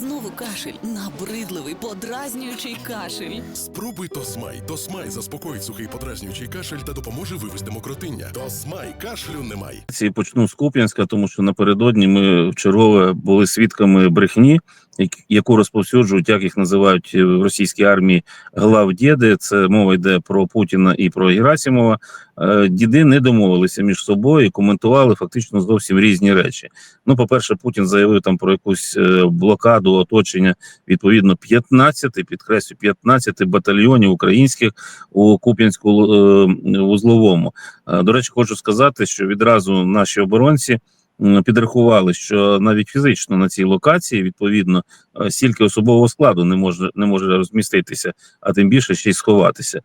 Знову кашель, набридливий, подразнюючий кашель. Спробуй Тосмай. Тосмай заспокоїть сухий подразнюючий кашель та допоможе вивести мокротиння. Тосмай кашлю немає. Ці почну з Куп'янська, тому що напередодні ми вчергове були свідками брехні, яку розповсюджують, як їх називають е, в російській армії главдєди. Це мова йде про Путіна і про Герасимова. Е, Діди не домовилися між собою і коментували фактично зовсім різні речі. Ну, по-перше, Путін заявив там про якусь е, блокаду оточення відповідно 15, підкреслю, 15 батальйонів українських у Куп'янську вузловому. До речі, хочу сказати, що відразу наші оборонці підрахували, що навіть фізично на цій локації відповідно е, стільки особового складу не може не може розміститися, а тим більше ще й сховатися. Е,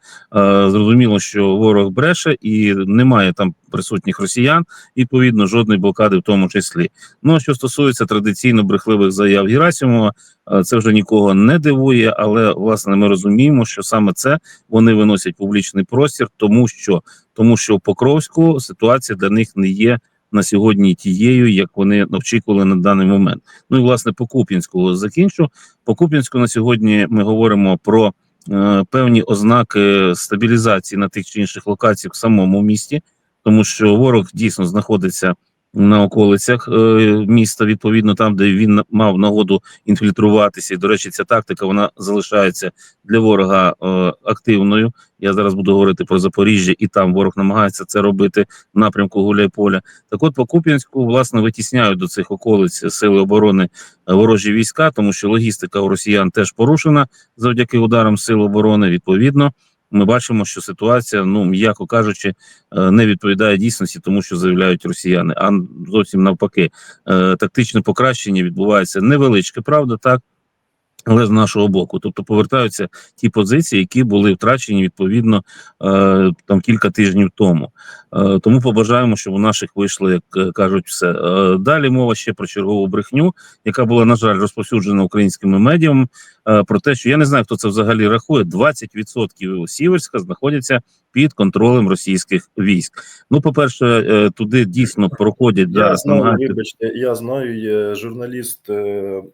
Зрозуміло, що ворог бреше і немає там присутніх росіян, відповідно, жодної блокади в тому числі. Ну що стосується традиційно брехливих заяв Герасимова, е, це вже нікого не дивує, але власне ми розуміємо, що саме це вони виносять публічний простір, тому що тому що в Покровську ситуація для них не є на сьогодні тією, як вони очікували на даний момент. Ну і власне по Куп'янську закінчу. По Куп'янську на сьогодні ми говоримо про е, певні ознаки стабілізації на тих чи інших локаціях в самому місті, тому що ворог дійсно знаходиться на околицях е, міста, відповідно там, де він мав нагоду інфільтруватися. І, до речі, ця тактика вона залишається для ворога е, активною. Я зараз буду говорити про Запоріжжя, і там ворог намагається це робити в напрямку Гуляйполя. Так от по Куп'янську, власне, витісняють до цих околиць сили оборони е, ворожі війська, тому що логістика у росіян теж порушена завдяки ударам сил оборони. Відповідно, ми бачимо, що ситуація, ну м'яко кажучи, е, не відповідає дійсності, тому що заявляють росіяни. А зовсім навпаки, е, тактичне покращення відбувається невеличке, правда, так. Але з нашого боку, тобто повертаються ті позиції, які були втрачені відповідно е, там кілька тижнів тому. Е, тому побажаємо, щоб у наших вийшло, як кажуть, все. Е, далі мова ще про чергову брехню, яка була на жаль розповсюджена українськими медіами. Про те, що я не знаю, хто це взагалі рахує. 20% Сіверська знаходяться під контролем російських військ. Ну, по перше, туди дійсно проходять Я зараз знаю, вибачте, я знаю, є журналіст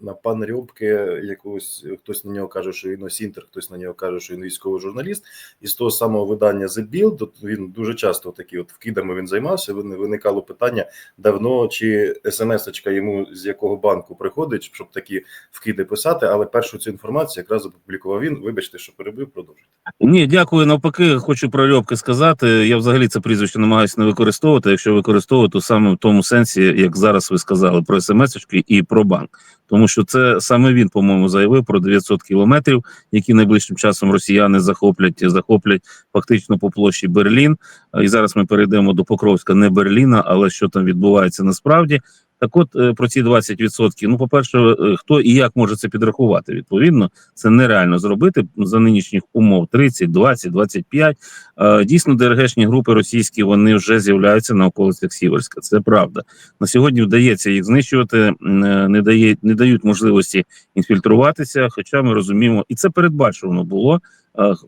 на пан Рьобки, якогось хтось на нього каже, що він осінтер, хтось на нього каже, що він військовий журналіст. І з того самого видання The Bild, от він дуже часто такі от вкидами він займався. Вини- Виникало питання давно, чи смс-очка йому з якого банку приходить, щоб такі вкиди писати. Але першу цю інформацію якраз опублікував він. Вибачте, що перебив, продовжуйте. Ні, дякую. Навпаки, хочу про Рьобки сказати. Я взагалі це прізвище намагаюся не використовувати. Якщо використовувати, то саме в тому сенсі, як зараз ви сказали, про смс-очки і про банк. Тому що це саме він, по-моєму, заявив про 900 кілометрів, які найближчим часом росіяни захоплять, захоплять фактично по площі Берлін. І зараз ми перейдемо до Покровська, не Берліна, але що там відбувається насправді. Так, от е, про ці 20%, ну, по-перше, е, хто і як може це підрахувати? Відповідно, це нереально зробити за нинішніх умов 30, 20, 25. Е, Дійсно, ДРГшні групи російські вони вже з'являються на околицях Сіверська. Це правда. На сьогодні вдається їх знищувати, е, не дає не дають можливості інфільтруватися. Хоча ми розуміємо, і це передбачувано було.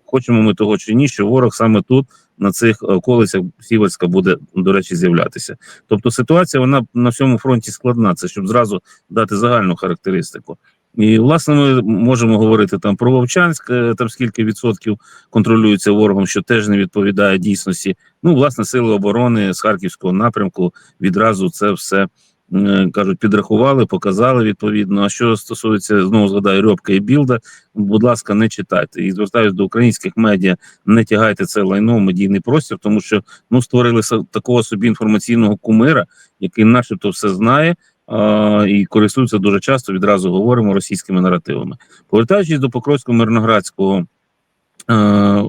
Хочемо ми того чи ні, що ворог саме тут на цих околицях Сіверська буде до речі з'являтися. Тобто ситуація вона на всьому фронті складна. Це щоб зразу дати загальну характеристику. І власне ми можемо говорити там про Вовчанськ, е, там скільки відсотків контролюється ворогом, що теж не відповідає дійсності. Ну, власне, сили оборони з харківського напрямку відразу це все е, кажуть, підрахували, показали відповідно. А що стосується знову згадаю Рьобка і Білда, будь ласка, не читайте і звертаюся до українських медіа, не тягайте це лайно в медійний простір, тому що ну створили такого собі інформаційного кумира, який, начебто, все знає. І користуються дуже часто відразу говоримо російськими наративами. Повертаючись до Покровського мирноградського е,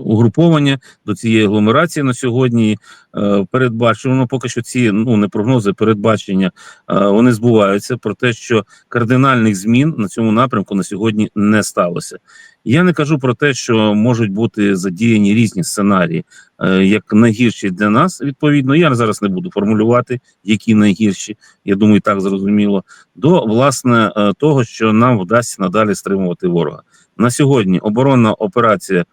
угруповання до цієї агломерації на сьогодні е, передбачено поки що ці ну не прогнози, передбачення е, вони збуваються про те, що кардинальних змін на цьому напрямку на сьогодні не сталося. Я не кажу про те, що можуть бути задіяні різні сценарії, е, як найгірші для нас. Відповідно, я зараз не буду формулювати, які найгірші. Я думаю, так зрозуміло. До власне е, того, що нам вдасться надалі стримувати ворога на сьогодні. Оборонна операція е,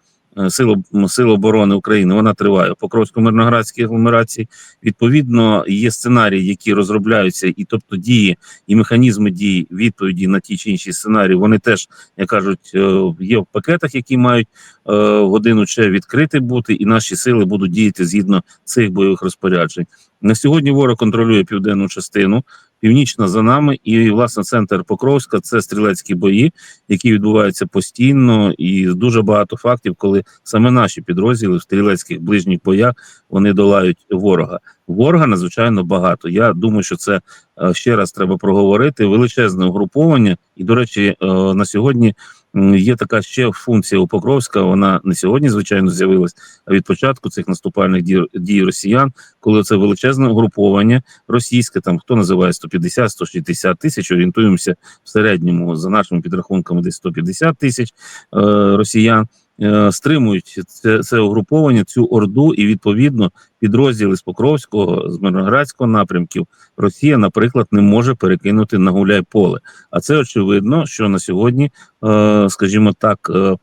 Сил, об- Сил оборони України вона триває в Покровсько-Мирноградській агломерації. Відповідно, є сценарії, які розробляються, і тобто дії і механізми дії відповіді на ті чи інші сценарії. Вони теж як кажуть, е, є в пакетах, які мають е, годину ще відкрити бути, і наші сили будуть діяти згідно цих бойових розпоряджень. На сьогодні ворог контролює південну частину. Північна за нами, і власне центр Покровська це стрілецькі бої, які відбуваються постійно, і дуже багато фактів, коли саме наші підрозділи в стрілецьких ближніх боях вони долають ворога. Ворога надзвичайно багато. Я думаю, що це е, ще раз треба проговорити. Величезне угруповання, і до речі, е, на сьогодні є така ще функція у Покровська. Вона не сьогодні, звичайно, з'явилась, а від початку цих наступальних дій, дій росіян, коли це величезне угруповання російське, там хто називає 150-160 тисяч. Орієнтуємося в середньому за нашими підрахунками, десь 150 тисяч е, росіян. Е, Стримують це, це угруповання, цю орду, і відповідно підрозділи з Покровського, з Мирноградського напрямків Росія, наприклад, не може перекинути на гуляй поле. А це очевидно, що на сьогодні, е, скажімо так, е,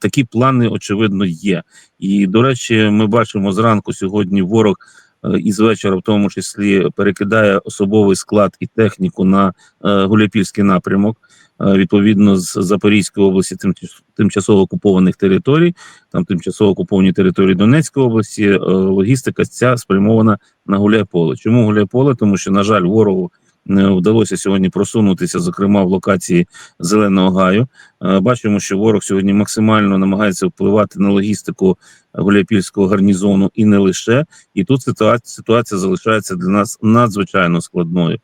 такі плани очевидно є. І до речі, ми бачимо зранку сьогодні ворог. е, І з вечора, в тому числі, перекидає особовий склад і техніку на Гуляпільський напрямок, відповідно з Запорізької області, тим, тимчасово окупованих територій, там тимчасово окуповані території Донецької області. е, логістика ця спрямована на Гуляйполе. Чому Гуляйполе? Тому що, на жаль, ворогу не вдалося сьогодні просунутися, зокрема в локації Зеленого Гаю. Е, Бачимо, що ворог сьогодні максимально намагається впливати на логістику Гуляйпільського гарнізону і не лише. І тут ситуація залишається для нас надзвичайно складною.